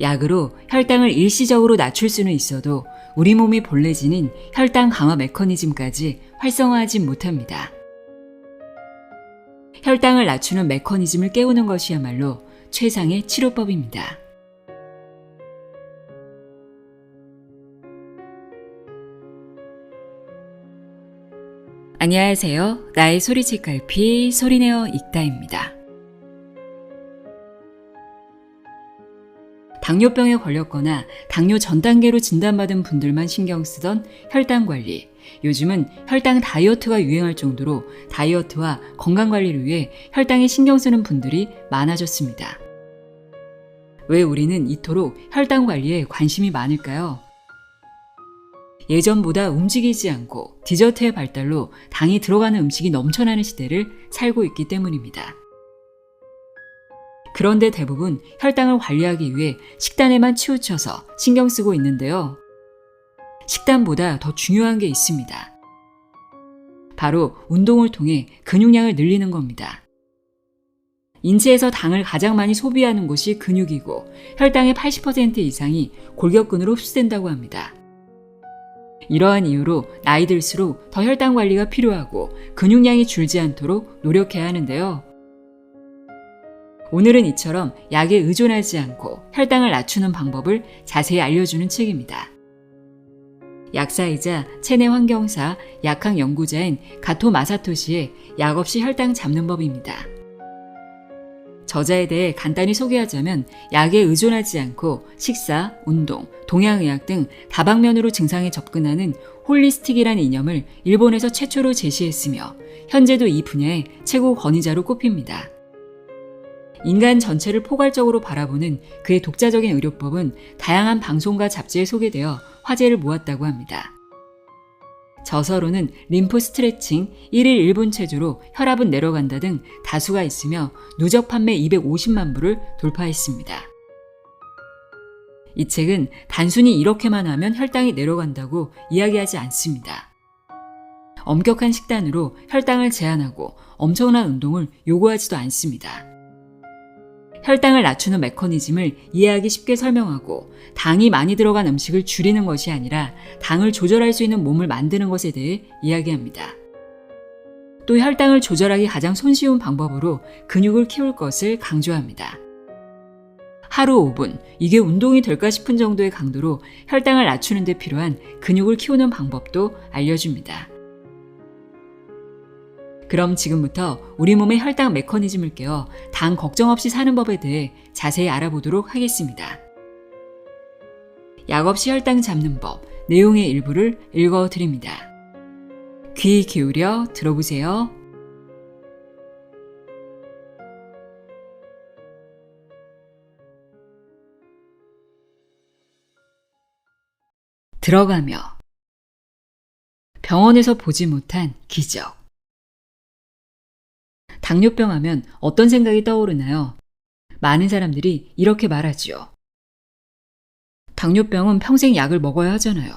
약으로 혈당을 일시적으로 낮출 수는 있어도 우리 몸이 본래 지닌 혈당 강화 메커니즘까지 활성화하지 못합니다. 혈당을 낮추는 메커니즘을 깨우는 것이야말로 최상의 치료법입니다. 안녕하세요. 나의 소리책 갈피 소리내어 읽다입니다. 당뇨병에 걸렸거나 당뇨 전 단계로 진단받은 분들만 신경 쓰던 혈당 관리. 요즘은 혈당 다이어트가 유행할 정도로 다이어트와 건강 관리를 위해 혈당에 신경 쓰는 분들이 많아졌습니다. 왜 우리는 이토록 혈당 관리에 관심이 많을까요? 예전보다 움직이지 않고 디저트의 발달로 당이 들어가는 음식이 넘쳐나는 시대를 살고 있기 때문입니다. 그런데 대부분 혈당을 관리하기 위해 식단에만 치우쳐서 신경 쓰고 있는데요. 식단보다 더 중요한 게 있습니다. 바로 운동을 통해 근육량을 늘리는 겁니다. 인체에서 당을 가장 많이 소비하는 곳이 근육이고 혈당의 80% 이상이 골격근으로 흡수된다고 합니다. 이러한 이유로 나이 들수록 더 혈당 관리가 필요하고 근육량이 줄지 않도록 노력해야 하는데요. 오늘은 이처럼 약에 의존하지 않고 혈당을 낮추는 방법을 자세히 알려주는 책입니다. 약사이자 체내 환경사 약학 연구자인 가토 마사토시의 약 없이 혈당 잡는 법입니다. 저자에 대해 간단히 소개하자면 약에 의존하지 않고 식사, 운동, 동양의학 등 다방면으로 증상에 접근하는 홀리스틱이라는 이념을 일본에서 최초로 제시했으며 현재도 이 분야의 최고 권위자로 꼽힙니다. 인간 전체를 포괄적으로 바라보는 그의 독자적인 의료법은 다양한 방송과 잡지에 소개되어 화제를 모았다고 합니다. 저서로는 림프 스트레칭, 1일 1분 체조로 혈압은 내려간다 등 다수가 있으며 누적 판매 250만 부를 돌파했습니다. 이 책은 단순히 이렇게만 하면 혈당이 내려간다고 이야기하지 않습니다. 엄격한 식단으로 혈당을 제한하고 엄청난 운동을 요구하지도 않습니다. 혈당을 낮추는 메커니즘을 이해하기 쉽게 설명하고 당이 많이 들어간 음식을 줄이는 것이 아니라 당을 조절할 수 있는 몸을 만드는 것에 대해 이야기합니다. 또 혈당을 조절하기 가장 손쉬운 방법으로 근육을 키울 것을 강조합니다. 하루 5분, 이게 운동이 될까 싶은 정도의 강도로 혈당을 낮추는 데 필요한 근육을 키우는 방법도 알려줍니다. 그럼 지금부터 우리 몸의 혈당 메커니즘을 깨어 당 걱정 없이 사는 법에 대해 자세히 알아보도록 하겠습니다. 약 없이 혈당 잡는 법, 내용의 일부를 읽어 드립니다. 귀 기울여 들어보세요. 들어가며 병원에서 보지 못한 기적. 당뇨병 하면 어떤 생각이 떠오르나요? 많은 사람들이 이렇게 말하지요. 당뇨병은 평생 약을 먹어야 하잖아요.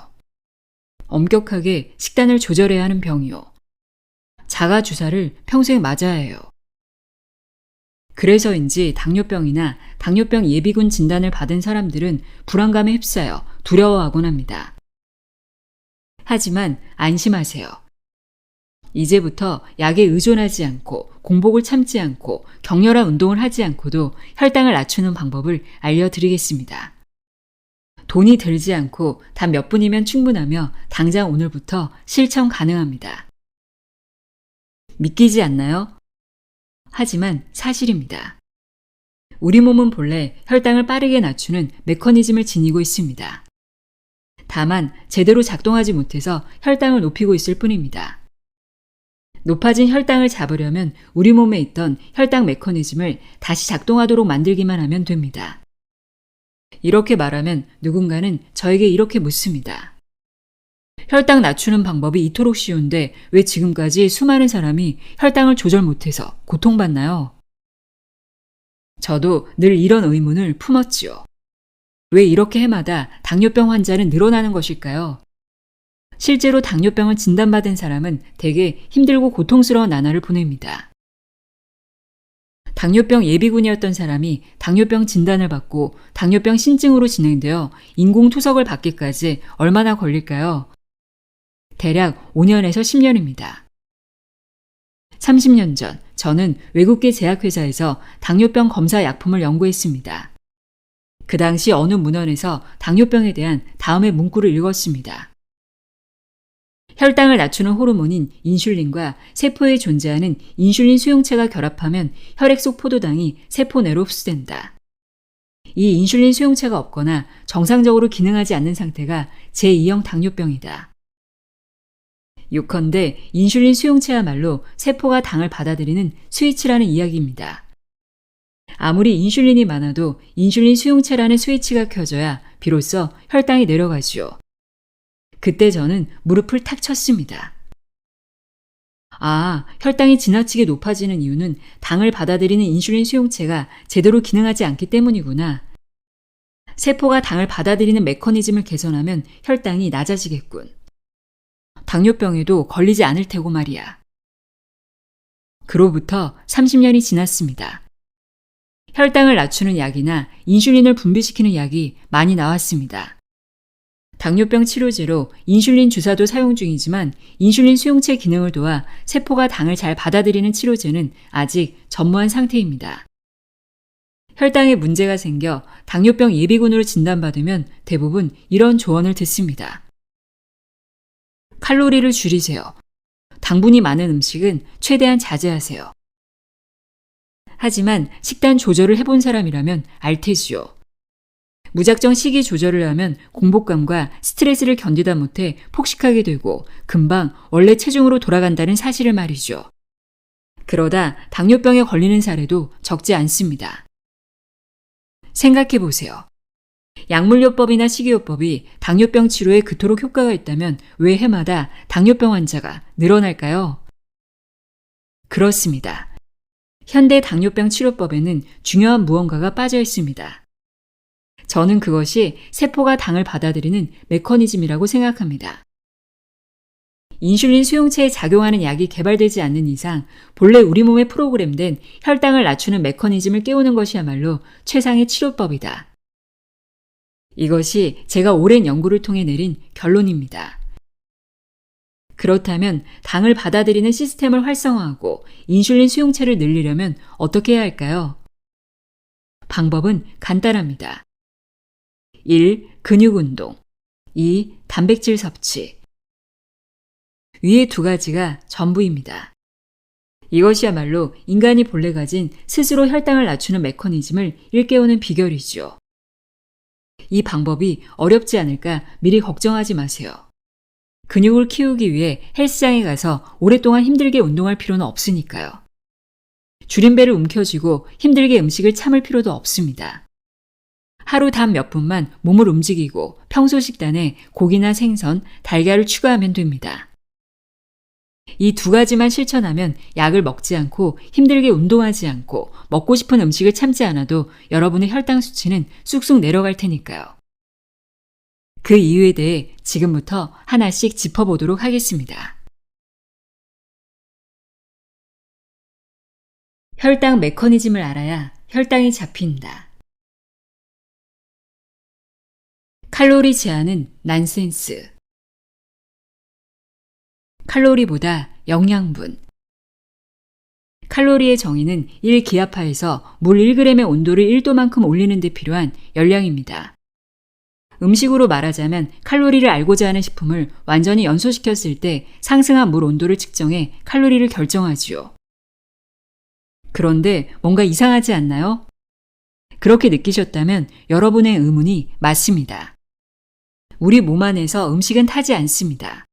엄격하게 식단을 조절해야 하는 병이요. 자가 주사를 평생 맞아야 해요. 그래서인지 당뇨병이나 당뇨병 예비군 진단을 받은 사람들은 불안감에 휩싸여 두려워하곤 합니다. 하지만 안심하세요. 이제부터 약에 의존하지 않고 공복을 참지 않고 격렬한 운동을 하지 않고도 혈당을 낮추는 방법을 알려드리겠습니다. 돈이 들지 않고 단 몇 분이면 충분하며 당장 오늘부터 실천 가능합니다. 믿기지 않나요? 하지만 사실입니다. 우리 몸은 본래 혈당을 빠르게 낮추는 메커니즘을 지니고 있습니다. 다만 제대로 작동하지 못해서 혈당을 높이고 있을 뿐입니다. 높아진 혈당을 잡으려면 우리 몸에 있던 혈당 메커니즘을 다시 작동하도록 만들기만 하면 됩니다. 이렇게 말하면 누군가는 저에게 이렇게 묻습니다. 혈당 낮추는 방법이 이토록 쉬운데 왜 지금까지 수많은 사람이 혈당을 조절 못해서 고통받나요? 저도 늘 이런 의문을 품었지요. 왜 이렇게 해마다 당뇨병 환자는 늘어나는 것일까요? 실제로 당뇨병을 진단받은 사람은 대개 힘들고 고통스러운 나날을 보냅니다. 당뇨병 예비군이었던 사람이 당뇨병 진단을 받고 당뇨병 신증으로 진행되어 인공 투석을 받기까지 얼마나 걸릴까요? 대략 5년에서 10년입니다. 30년 전 저는 외국계 제약회사에서 당뇨병 검사 약품을 연구했습니다. 그 당시 어느 문헌에서 당뇨병에 대한 다음의 문구를 읽었습니다. 혈당을 낮추는 호르몬인 인슐린과 세포에 존재하는 인슐린 수용체가 결합하면 혈액 속 포도당이 세포 내로 흡수된다. 이 인슐린 수용체가 없거나 정상적으로 기능하지 않는 상태가 제2형 당뇨병이다. 요컨대 인슐린 수용체야말로 세포가 당을 받아들이는 스위치라는 이야기입니다. 아무리 인슐린이 많아도 인슐린 수용체라는 스위치가 켜져야 비로소 혈당이 내려가지요. 그때 저는 무릎을 탁 쳤습니다. 아, 혈당이 지나치게 높아지는 이유는 당을 받아들이는 인슐린 수용체가 제대로 기능하지 않기 때문이구나. 세포가 당을 받아들이는 메커니즘을 개선하면 혈당이 낮아지겠군. 당뇨병에도 걸리지 않을 테고 말이야. 그로부터 30년이 지났습니다. 혈당을 낮추는 약이나 인슐린을 분비시키는 약이 많이 나왔습니다. 당뇨병 치료제로 인슐린 주사도 사용 중이지만 인슐린 수용체 기능을 도와 세포가 당을 잘 받아들이는 치료제는 아직 전무한 상태입니다. 혈당에 문제가 생겨 당뇨병 예비군으로 진단받으면 대부분 이런 조언을 듣습니다. 칼로리를 줄이세요. 당분이 많은 음식은 최대한 자제하세요. 하지만 식단 조절을 해본 사람이라면 알 테지요. 무작정 식이 조절을 하면 공복감과 스트레스를 견디다 못해 폭식하게 되고 금방 원래 체중으로 돌아간다는 사실을 말이죠. 그러다 당뇨병에 걸리는 사례도 적지 않습니다. 생각해 보세요. 약물요법이나 식이요법이 당뇨병 치료에 그토록 효과가 있다면 왜 해마다 당뇨병 환자가 늘어날까요? 그렇습니다. 현대 당뇨병 치료법에는 중요한 무언가가 빠져 있습니다. 저는 그것이 세포가 당을 받아들이는 메커니즘이라고 생각합니다. 인슐린 수용체에 작용하는 약이 개발되지 않는 이상 본래 우리 몸에 프로그램된 혈당을 낮추는 메커니즘을 깨우는 것이야말로 최상의 치료법이다. 이것이 제가 오랜 연구를 통해 내린 결론입니다. 그렇다면 당을 받아들이는 시스템을 활성화하고 인슐린 수용체를 늘리려면 어떻게 해야 할까요? 방법은 간단합니다. 1. 근육 운동. 2. 단백질 섭취. 위의 두 가지가 전부입니다. 이것이야말로 인간이 본래 가진 스스로 혈당을 낮추는 메커니즘을 일깨우는 비결이지요. 이 방법이 어렵지 않을까 미리 걱정하지 마세요. 근육을 키우기 위해 헬스장에 가서 오랫동안 힘들게 운동할 필요는 없으니까요. 줄임배를 움켜쥐고 힘들게 음식을 참을 필요도 없습니다. 하루 단 몇 분만 몸을 움직이고 평소 식단에 고기나 생선, 달걀을 추가하면 됩니다. 이 두 가지만 실천하면 약을 먹지 않고 힘들게 운동하지 않고 먹고 싶은 음식을 참지 않아도 여러분의 혈당 수치는 쑥쑥 내려갈 테니까요. 그 이유에 대해 지금부터 하나씩 짚어보도록 하겠습니다. 혈당 메커니즘을 알아야 혈당이 잡힌다. 칼로리 제한은 난센스. 칼로리보다 영양분. 칼로리의 정의는 1기압하에서 물 1g의 온도를 1도만큼 올리는 데 필요한 열량입니다. 음식으로 말하자면 칼로리를 알고자 하는 식품을 완전히 연소시켰을 때 상승한 물 온도를 측정해 칼로리를 결정하지요. 그런데 뭔가 이상하지 않나요? 그렇게 느끼셨다면 여러분의 의문이 맞습니다. 우리 몸 안에서 음식은 타지 않습니다.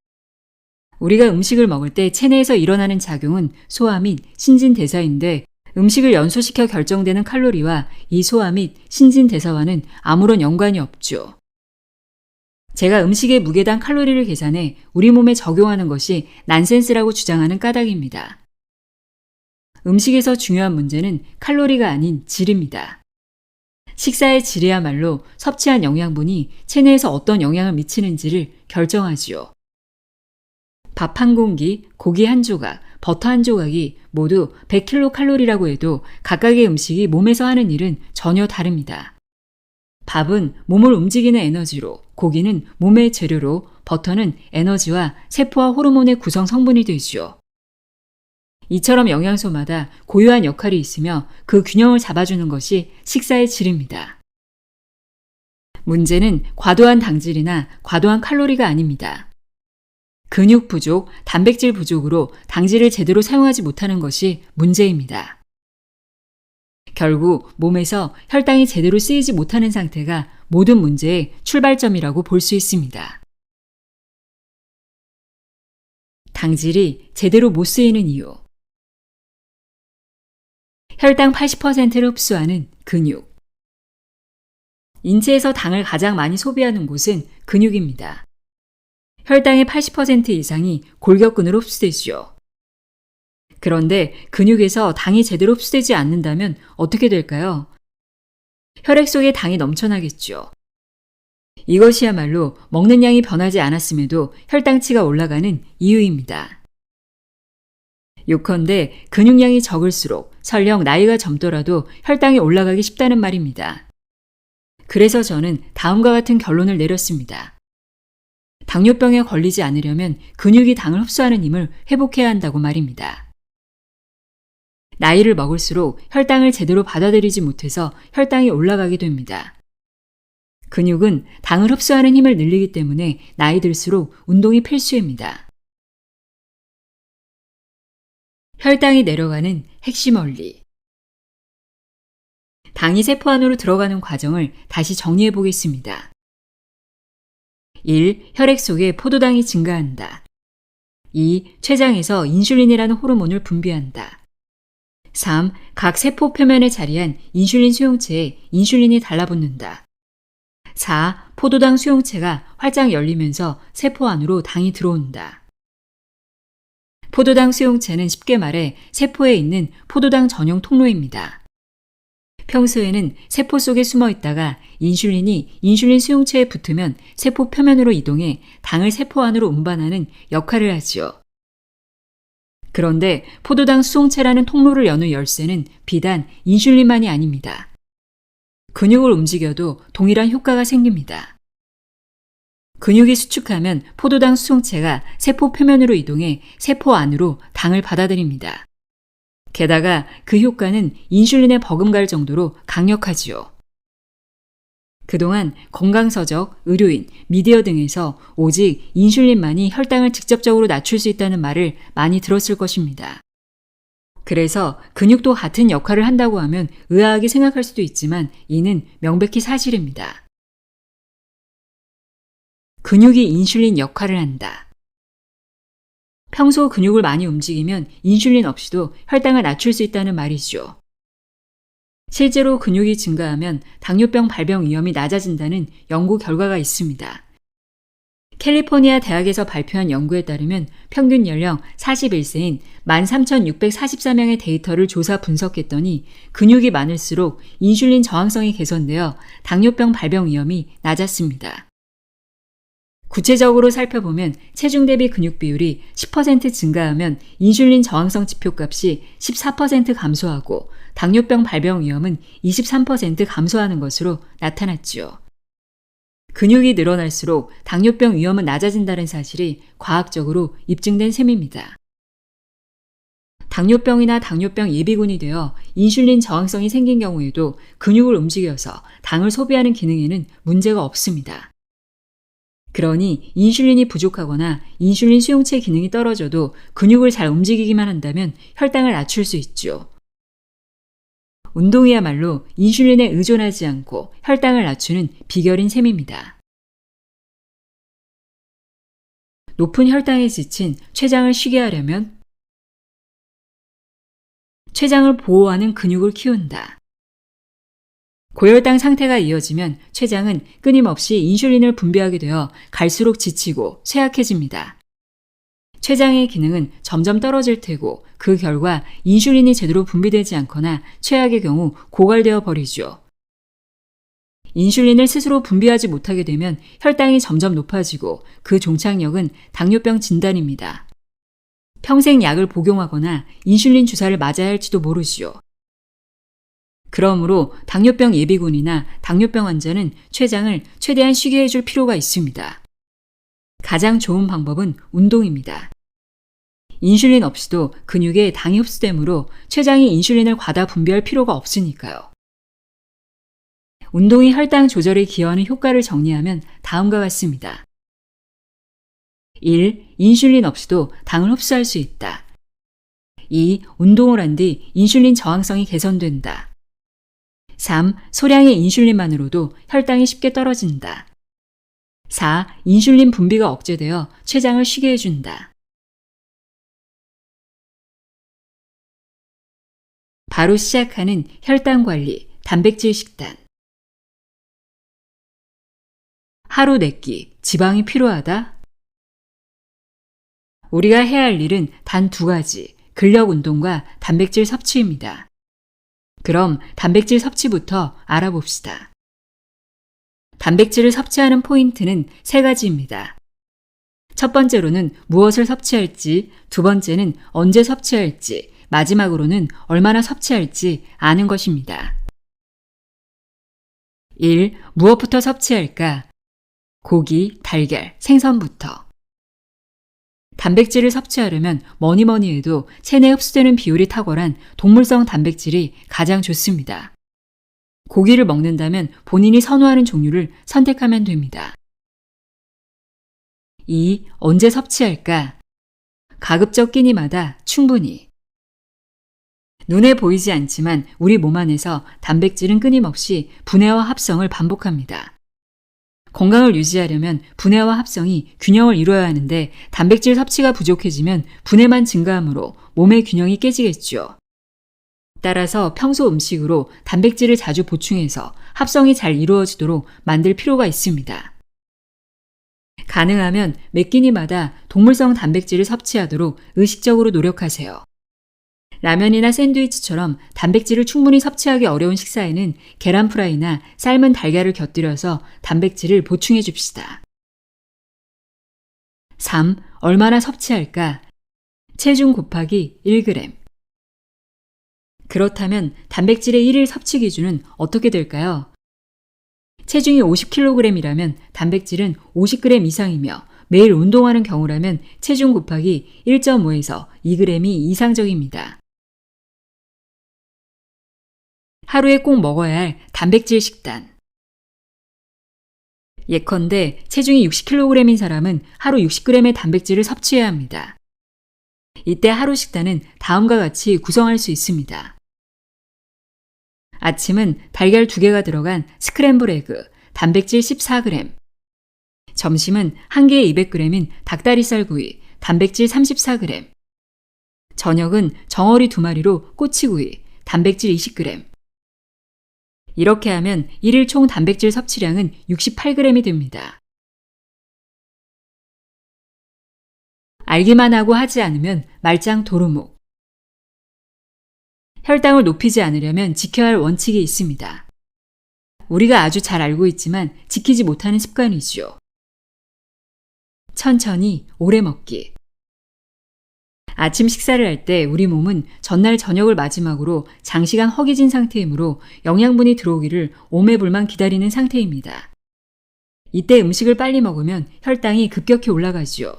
우리가 음식을 먹을 때 체내에서 일어나는 작용은 소화 및 신진대사인데 음식을 연소시켜 결정되는 칼로리와 이 소화 및 신진대사와는 아무런 연관이 없죠. 제가 음식의 무게당 칼로리를 계산해 우리 몸에 적용하는 것이 난센스라고 주장하는 까닭입니다. 음식에서 중요한 문제는 칼로리가 아닌 질입니다. 식사의 질이야말로 섭취한 영양분이 체내에서 어떤 영향을 미치는지를 결정하지요. 밥 한 공기, 고기 한 조각, 버터 한 조각이 모두 100kcal라고 해도 각각의 음식이 몸에서 하는 일은 전혀 다릅니다. 밥은 몸을 움직이는 에너지로, 고기는 몸의 재료로, 버터는 에너지와 세포와 호르몬의 구성 성분이 되지요. 이처럼 영양소마다 고유한 역할이 있으며 그 균형을 잡아주는 것이 식사의 질입니다. 문제는 과도한 당질이나 과도한 칼로리가 아닙니다. 근육 부족, 단백질 부족으로 당질을 제대로 사용하지 못하는 것이 문제입니다. 결국 몸에서 혈당이 제대로 쓰이지 못하는 상태가 모든 문제의 출발점이라고 볼 수 있습니다. 당질이 제대로 못 쓰이는 이유. 혈당 80%를 흡수하는 근육. 인체에서 당을 가장 많이 소비하는 곳은 근육입니다. 혈당의 80% 이상이 골격근으로 흡수되지요. 그런데 근육에서 당이 제대로 흡수되지 않는다면 어떻게 될까요? 혈액 속에 당이 넘쳐나겠죠. 이것이야말로 먹는 양이 변하지 않았음에도 혈당치가 올라가는 이유입니다. 요컨대 근육량이 적을수록 설령 나이가 젊더라도 혈당이 올라가기 쉽다는 말입니다. 그래서 저는 다음과 같은 결론을 내렸습니다. 당뇨병에 걸리지 않으려면 근육이 당을 흡수하는 힘을 회복해야 한다고 말입니다. 나이를 먹을수록 혈당을 제대로 받아들이지 못해서 혈당이 올라가게 됩니다. 근육은 당을 흡수하는 힘을 늘리기 때문에 나이 들수록 운동이 필수입니다. 혈당이 내려가는 핵심 원리. 당이 세포 안으로 들어가는 과정을 다시 정리해 보겠습니다. 1. 혈액 속에 포도당이 증가한다. 2. 췌장에서 인슐린이라는 호르몬을 분비한다. 3. 각 세포 표면에 자리한 인슐린 수용체에 인슐린이 달라붙는다. 4. 포도당 수용체가 활짝 열리면서 세포 안으로 당이 들어온다. 포도당 수용체는 쉽게 말해 세포에 있는 포도당 전용 통로입니다. 평소에는 세포 속에 숨어 있다가 인슐린이 인슐린 수용체에 붙으면 세포 표면으로 이동해 당을 세포 안으로 운반하는 역할을 하지요. 그런데 포도당 수용체라는 통로를 여는 열쇠는 비단 인슐린만이 아닙니다. 근육을 움직여도 동일한 효과가 생깁니다. 근육이 수축하면 포도당 수용체가 세포 표면으로 이동해 세포 안으로 당을 받아들입니다. 게다가 그 효과는 인슐린에 버금갈 정도로 강력하지요. 그동안 건강서적, 의료인, 미디어 등에서 오직 인슐린만이 혈당을 직접적으로 낮출 수 있다는 말을 많이 들었을 것입니다. 그래서 근육도 같은 역할을 한다고 하면 의아하게 생각할 수도 있지만 이는 명백히 사실입니다. 근육이 인슐린 역할을 한다. 평소 근육을 많이 움직이면 인슐린 없이도 혈당을 낮출 수 있다는 말이죠. 실제로 근육이 증가하면 당뇨병 발병 위험이 낮아진다는 연구 결과가 있습니다. 캘리포니아 대학에서 발표한 연구에 따르면 평균 연령 41세인 13,644명의 데이터를 조사 분석했더니 근육이 많을수록 인슐린 저항성이 개선되어 당뇨병 발병 위험이 낮았습니다. 구체적으로 살펴보면 체중 대비 근육 비율이 10% 증가하면 인슐린 저항성 지표값이 14% 감소하고 당뇨병 발병 위험은 23% 감소하는 것으로 나타났지요. 근육이 늘어날수록 당뇨병 위험은 낮아진다는 사실이 과학적으로 입증된 셈입니다. 당뇨병이나 당뇨병 예비군이 되어 인슐린 저항성이 생긴 경우에도 근육을 움직여서 당을 소비하는 기능에는 문제가 없습니다. 그러니 인슐린이 부족하거나 인슐린 수용체 기능이 떨어져도 근육을 잘 움직이기만 한다면 혈당을 낮출 수 있죠. 운동이야말로 인슐린에 의존하지 않고 혈당을 낮추는 비결인 셈입니다. 높은 혈당에 지친 췌장을 쉬게 하려면 췌장을 보호하는 근육을 키운다. 고혈당 상태가 이어지면 췌장은 끊임없이 인슐린을 분비하게 되어 갈수록 지치고 쇠약해집니다. 췌장의 기능은 점점 떨어질 테고 그 결과 인슐린이 제대로 분비되지 않거나 최악의 경우 고갈되어 버리죠. 인슐린을 스스로 분비하지 못하게 되면 혈당이 점점 높아지고 그 종착역은 당뇨병 진단입니다. 평생 약을 복용하거나 인슐린 주사를 맞아야 할지도 모르지요. 그러므로 당뇨병 예비군이나 당뇨병 환자는 췌장을 최대한 쉬게 해줄 필요가 있습니다. 가장 좋은 방법은 운동입니다. 인슐린 없이도 근육에 당이 흡수되므로 췌장이 인슐린을 과다 분비할 필요가 없으니까요. 운동이 혈당 조절에 기여하는 효과를 정리하면 다음과 같습니다. 1. 인슐린 없이도 당을 흡수할 수 있다. 2. 운동을 한 뒤 인슐린 저항성이 개선된다. 3. 소량의 인슐린만으로도 혈당이 쉽게 떨어진다. 4. 인슐린 분비가 억제되어 췌장을 쉬게 해준다. 바로 시작하는 혈당 관리, 단백질 식단. 하루 4끼, 지방이 필요하다? 우리가 해야 할 일은 단 두 가지, 근력 운동과 단백질 섭취입니다. 그럼 단백질 섭취부터 알아봅시다. 단백질을 섭취하는 포인트는 세 가지입니다. 첫 번째로는 무엇을 섭취할지, 두 번째는 언제 섭취할지, 마지막으로는 얼마나 섭취할지 아는 것입니다. 1. 무엇부터 섭취할까? 고기, 달걀, 생선부터. 단백질을 섭취하려면 뭐니 뭐니 해도 체내 흡수되는 비율이 탁월한 동물성 단백질이 가장 좋습니다. 고기를 먹는다면 본인이 선호하는 종류를 선택하면 됩니다. 2. 언제 섭취할까? 가급적 끼니마다 충분히. 눈에 보이지 않지만 우리 몸 안에서 단백질은 끊임없이 분해와 합성을 반복합니다. 건강을 유지하려면 분해와 합성이 균형을 이루어야 하는데 단백질 섭취가 부족해지면 분해만 증가하므로 몸의 균형이 깨지겠죠. 따라서 평소 음식으로 단백질을 자주 보충해서 합성이 잘 이루어지도록 만들 필요가 있습니다. 가능하면 몇 끼니마다 동물성 단백질을 섭취하도록 의식적으로 노력하세요. 라면이나 샌드위치처럼 단백질을 충분히 섭취하기 어려운 식사에는 계란 프라이나 삶은 달걀을 곁들여서 단백질을 보충해 줍시다. 3. 얼마나 섭취할까? 체중 곱하기 1g. 그렇다면 단백질의 1일 섭취 기준은 어떻게 될까요? 체중이 50kg이라면 단백질은 50g 이상이며 매일 운동하는 경우라면 체중 곱하기 1.5에서 2g이 이상적입니다. 하루에 꼭 먹어야 할 단백질 식단. 예컨대 체중이 60kg인 사람은 하루 60g의 단백질을 섭취해야 합니다. 이때 하루 식단은 다음과 같이 구성할 수 있습니다. 아침은 달걀 2개가 들어간 스크램블 에그, 단백질 14g. 점심은 1개에 200g인 닭다리살 구이, 단백질 34g. 저녁은 정어리 2마리로 꼬치구이, 단백질 20g. 이렇게 하면 1일 총 단백질 섭취량은 68g이 됩니다. 알기만 하고 하지 않으면 말짱 도루묵. 혈당을 높이지 않으려면 지켜야 할 원칙이 있습니다. 우리가 아주 잘 알고 있지만 지키지 못하는 습관이지요. 천천히 오래 먹기. 아침 식사를 할 때 우리 몸은 전날 저녁을 마지막으로 장시간 허기진 상태이므로 영양분이 들어오기를 오매불만 기다리는 상태입니다. 이때 음식을 빨리 먹으면 혈당이 급격히 올라가지요.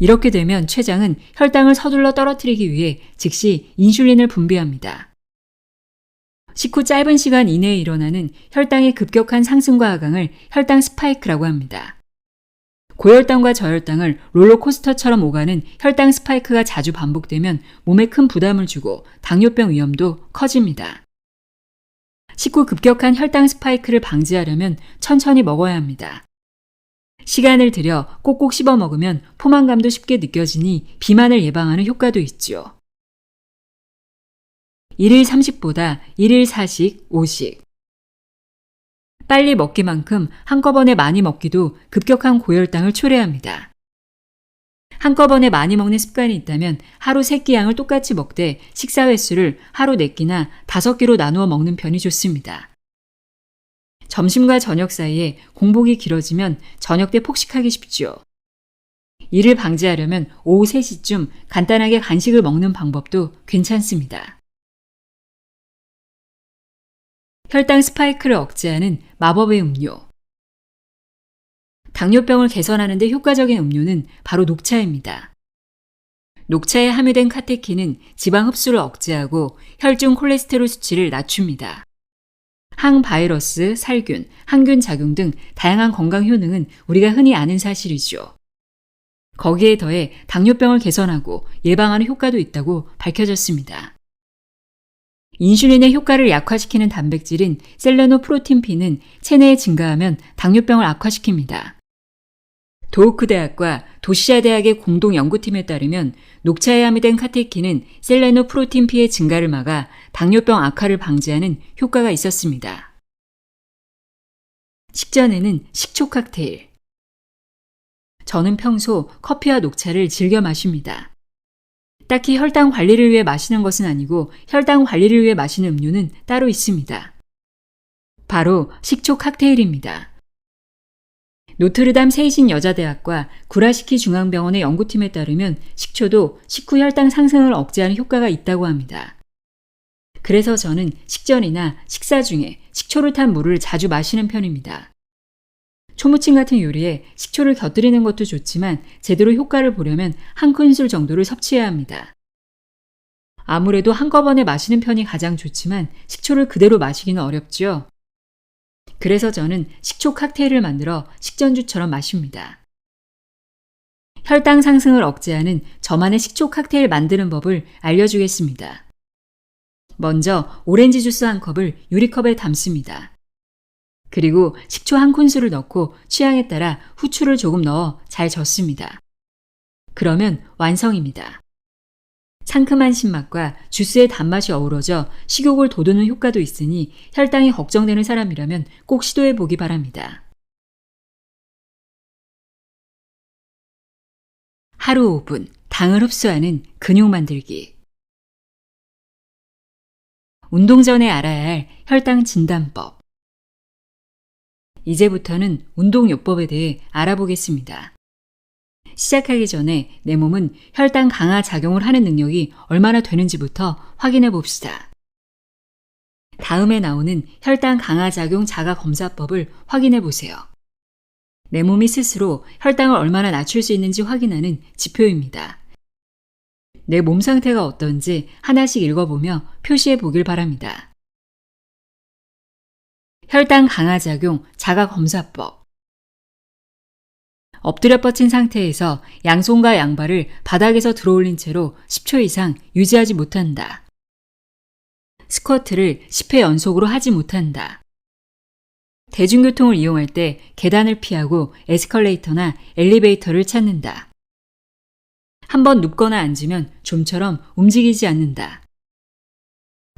이렇게 되면 췌장은 혈당을 서둘러 떨어뜨리기 위해 즉시 인슐린을 분비합니다. 식후 짧은 시간 이내에 일어나는 혈당의 급격한 상승과 하강을 혈당 스파이크라고 합니다. 고혈당과 저혈당을 롤러코스터처럼 오가는 혈당 스파이크가 자주 반복되면 몸에 큰 부담을 주고 당뇨병 위험도 커집니다. 식후 급격한 혈당 스파이크를 방지하려면 천천히 먹어야 합니다. 시간을 들여 꼭꼭 씹어 먹으면 포만감도 쉽게 느껴지니 비만을 예방하는 효과도 있지요. 1일 30보다 1일 4식, 5식. 빨리 먹기만큼 한꺼번에 많이 먹기도 급격한 고혈당을 초래합니다. 한꺼번에 많이 먹는 습관이 있다면 하루 3끼 양을 똑같이 먹되 식사 횟수를 하루 4끼나 5끼로 나누어 먹는 편이 좋습니다. 점심과 저녁 사이에 공복이 길어지면 저녁 때 폭식하기 쉽죠. 이를 방지하려면 오후 3시쯤 간단하게 간식을 먹는 방법도 괜찮습니다. 혈당 스파이크를 억제하는 마법의 음료. 당뇨병을 개선하는 데 효과적인 음료는 바로 녹차입니다. 녹차에 함유된 카테킨은 지방 흡수를 억제하고 혈중 콜레스테롤 수치를 낮춥니다. 항바이러스, 살균, 항균 작용 등 다양한 건강 효능은 우리가 흔히 아는 사실이죠. 거기에 더해 당뇨병을 개선하고 예방하는 효과도 있다고 밝혀졌습니다. 인슐린의 효과를 약화시키는 단백질인 셀레노프로틴P는 체내에 증가하면 당뇨병을 악화시킵니다. 도우크 대학과 도시아 대학의 공동 연구팀에 따르면 녹차에 함유된 카테킨은 셀레노프로틴P의 증가를 막아 당뇨병 악화를 방지하는 효과가 있었습니다. 식전에는 식초 칵테일. 저는 평소 커피와 녹차를 즐겨 마십니다. 딱히 혈당 관리를 위해 마시는 것은 아니고 혈당 관리를 위해 마시는 음료는 따로 있습니다. 바로 식초 칵테일입니다. 노트르담 세이신 여자대학과 구라시키 중앙병원의 연구팀에 따르면 식초도 식후 혈당 상승을 억제하는 효과가 있다고 합니다. 그래서 저는 식전이나 식사 중에 식초를 탄 물을 자주 마시는 편입니다. 초무침 같은 요리에 식초를 곁들이는 것도 좋지만 제대로 효과를 보려면 한 큰술 정도를 섭취해야 합니다. 아무래도 한꺼번에 마시는 편이 가장 좋지만 식초를 그대로 마시기는 어렵죠. 그래서 저는 식초 칵테일을 만들어 식전주처럼 마십니다. 혈당 상승을 억제하는 저만의 식초 칵테일 만드는 법을 알려주겠습니다. 먼저 오렌지 주스 한 컵을 유리컵에 담습니다. 그리고 식초 한 큰술을 넣고 취향에 따라 후추를 조금 넣어 잘 젓습니다. 그러면 완성입니다. 상큼한 신맛과 주스의 단맛이 어우러져 식욕을 돋우는 효과도 있으니 혈당이 걱정되는 사람이라면 꼭 시도해 보기 바랍니다. 하루 5분 당을 흡수하는 근육 만들기. 운동 전에 알아야 할 혈당 진단법. 이제부터는 운동요법에 대해 알아보겠습니다. 시작하기 전에 내 몸은 혈당 강화 작용을 하는 능력이 얼마나 되는지부터 확인해 봅시다. 다음에 나오는 혈당 강화 작용 자가 검사법을 확인해 보세요. 내 몸이 스스로 혈당을 얼마나 낮출 수 있는지 확인하는 지표입니다. 내 몸 상태가 어떤지 하나씩 읽어보며 표시해 보길 바랍니다. 혈당 강화 작용 자가 검사법 엎드려 뻗친 상태에서 양손과 양발을 바닥에서 들어올린 채로 10초 이상 유지하지 못한다. 스쿼트를 10회 연속으로 하지 못한다. 대중교통을 이용할 때 계단을 피하고 에스컬레이터나 엘리베이터를 찾는다. 한번 눕거나 앉으면 좀처럼 움직이지 않는다.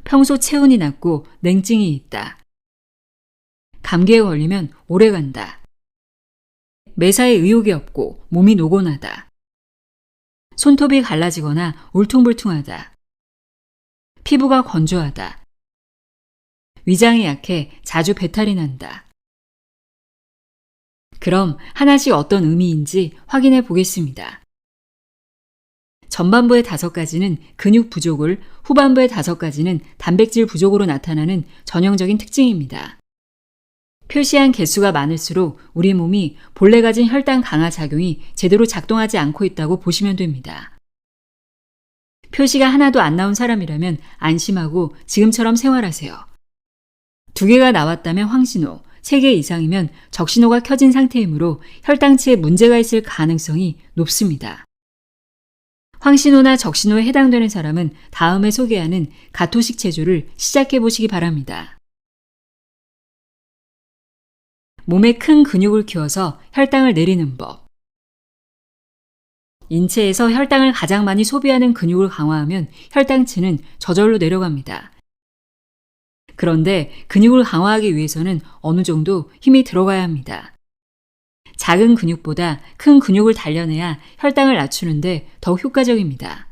평소 체온이 낮고 냉증이 있다. 감기에 걸리면 오래 간다. 매사에 의욕이 없고 몸이 노곤하다. 손톱이 갈라지거나 울퉁불퉁하다. 피부가 건조하다. 위장이 약해 자주 배탈이 난다. 그럼 하나씩 어떤 의미인지 확인해 보겠습니다. 전반부의 다섯 가지는 근육 부족을, 후반부의 다섯 가지는 단백질 부족으로 나타나는 전형적인 특징입니다. 표시한 개수가 많을수록 우리 몸이 본래 가진 혈당 강화 작용이 제대로 작동하지 않고 있다고 보시면 됩니다. 표시가 하나도 안 나온 사람이라면 안심하고 지금처럼 생활하세요. 두 개가 나왔다면 황신호, 세 개 이상이면 적신호가 켜진 상태이므로 혈당치에 문제가 있을 가능성이 높습니다. 황신호나 적신호에 해당되는 사람은 다음에 소개하는 가토식 체조를 시작해 보시기 바랍니다. 몸에 큰 근육을 키워서 혈당을 내리는 법. 인체에서 혈당을 가장 많이 소비하는 근육을 강화하면 혈당치는 저절로 내려갑니다. 그런데 근육을 강화하기 위해서는 어느 정도 힘이 들어가야 합니다. 작은 근육보다 큰 근육을 단련해야 혈당을 낮추는데 더욱 효과적입니다.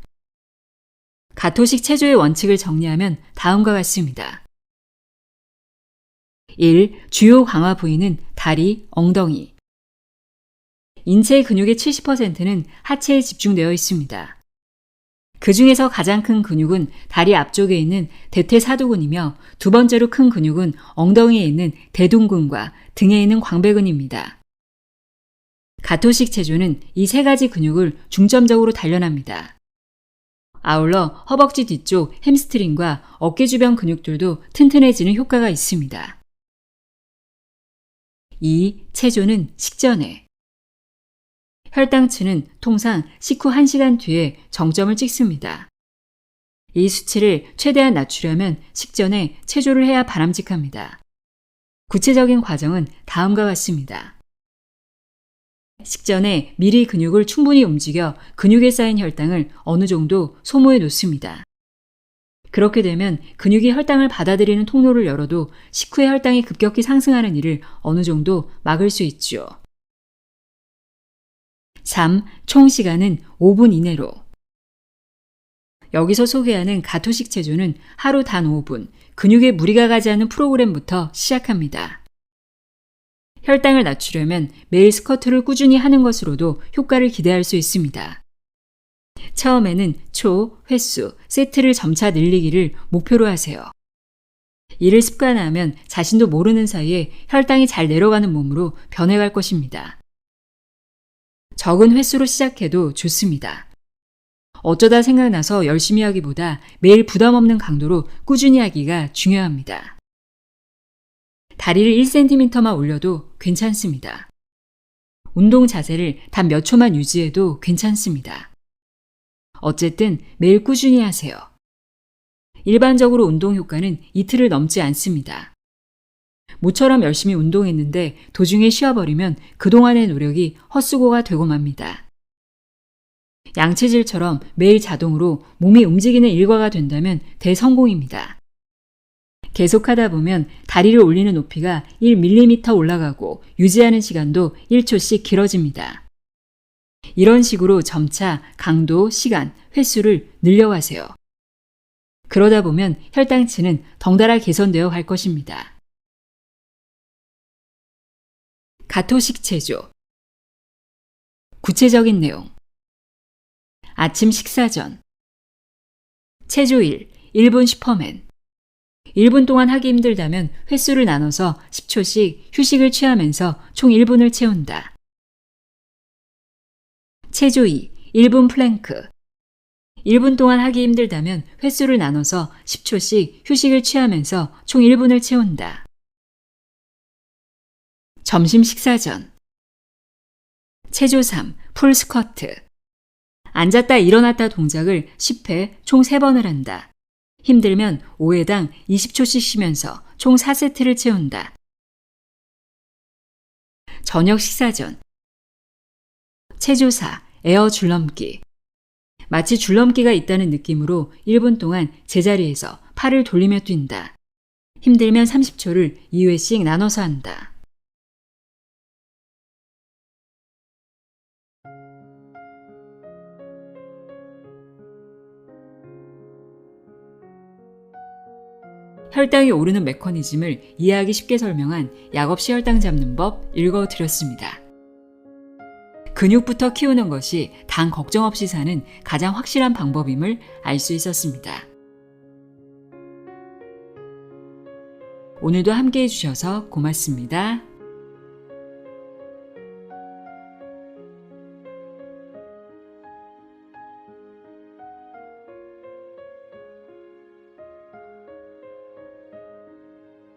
가토식 체조의 원칙을 정리하면 다음과 같습니다. 1. 주요 강화 부위는 다리, 엉덩이. 인체 근육의 70%는 하체에 집중되어 있습니다. 그 중에서 가장 큰 근육은 다리 앞쪽에 있는 대퇴사두근이며 두 번째로 큰 근육은 엉덩이에 있는 대둔근과 등에 있는 광배근입니다. 가토식 체조는 이 세 가지 근육을 중점적으로 단련합니다. 아울러 허벅지 뒤쪽 햄스트링과 어깨 주변 근육들도 튼튼해지는 효과가 있습니다. 2. 체조는 식전에 혈당치는 통상 식후 1시간 뒤에 정점을 찍습니다. 이 수치를 최대한 낮추려면 식전에 체조를 해야 바람직합니다. 구체적인 과정은 다음과 같습니다. 식전에 미리 근육을 충분히 움직여 근육에 쌓인 혈당을 어느 정도 소모해 놓습니다. 그렇게 되면 근육이 혈당을 받아들이는 통로를 열어도 식후에 혈당이 급격히 상승하는 일을 어느 정도 막을 수 있죠. 3. 총 시간은 5분 이내로. 여기서 소개하는 가토식 체조는 하루 단 5분, 근육에 무리가 가지 않는 프로그램부터 시작합니다. 혈당을 낮추려면 매일 스쿼트를 꾸준히 하는 것으로도 효과를 기대할 수 있습니다. 처음에는 초, 횟수, 세트를 점차 늘리기를 목표로 하세요. 이를 습관화하면 자신도 모르는 사이에 혈당이 잘 내려가는 몸으로 변해갈 것입니다. 적은 횟수로 시작해도 좋습니다. 어쩌다 생각나서 열심히 하기보다 매일 부담 없는 강도로 꾸준히 하기가 중요합니다. 다리를 1cm만 올려도 괜찮습니다. 운동 자세를 단 몇 초만 유지해도 괜찮습니다. 어쨌든 매일 꾸준히 하세요. 일반적으로 운동 효과는 이틀을 넘지 않습니다. 모처럼 열심히 운동했는데 도중에 쉬어버리면 그동안의 노력이 헛수고가 되고 맙니다. 양체질처럼 매일 자동으로 몸이 움직이는 일과가 된다면 대성공입니다. 계속하다 보면 다리를 올리는 높이가 1mm 올라가고 유지하는 시간도 1초씩 길어집니다. 이런 식으로 점차 강도, 시간, 횟수를 늘려가세요. 그러다 보면 혈당치는 덩달아 개선되어 갈 것입니다. 가토식 체조 구체적인 내용 아침 식사 전 체조 1 1분 슈퍼맨 1분 동안 하기 힘들다면 횟수를 나눠서 10초씩 휴식을 취하면서 총 1분을 채운다. 체조 2 1분 플랭크 1분 동안 하기 힘들다면 횟수를 나눠서 10초씩 휴식을 취하면서 총 1분을 채운다. 점심 식사 전 체조 3 풀 스쿼트 앉았다 일어났다 동작을 10회 총 3번을 한다. 힘들면 5회당 20초씩 쉬면서 총 4세트를 채운다. 저녁 식사 전 체조 4 에어 줄넘기 마치 줄넘기가 있다는 느낌으로 1분 동안 제자리에서 팔을 돌리며 뛴다. 힘들면 30초를 2회씩 나눠서 한다. 혈당이 오르는 메커니즘을 이해하기 쉽게 설명한 약 없이 혈당 잡는 법 읽어드렸습니다. 근육부터 키우는 것이 당 걱정 없이 사는 가장 확실한 방법임을 알 수 있었습니다. 오늘도 함께 해주셔서 고맙습니다.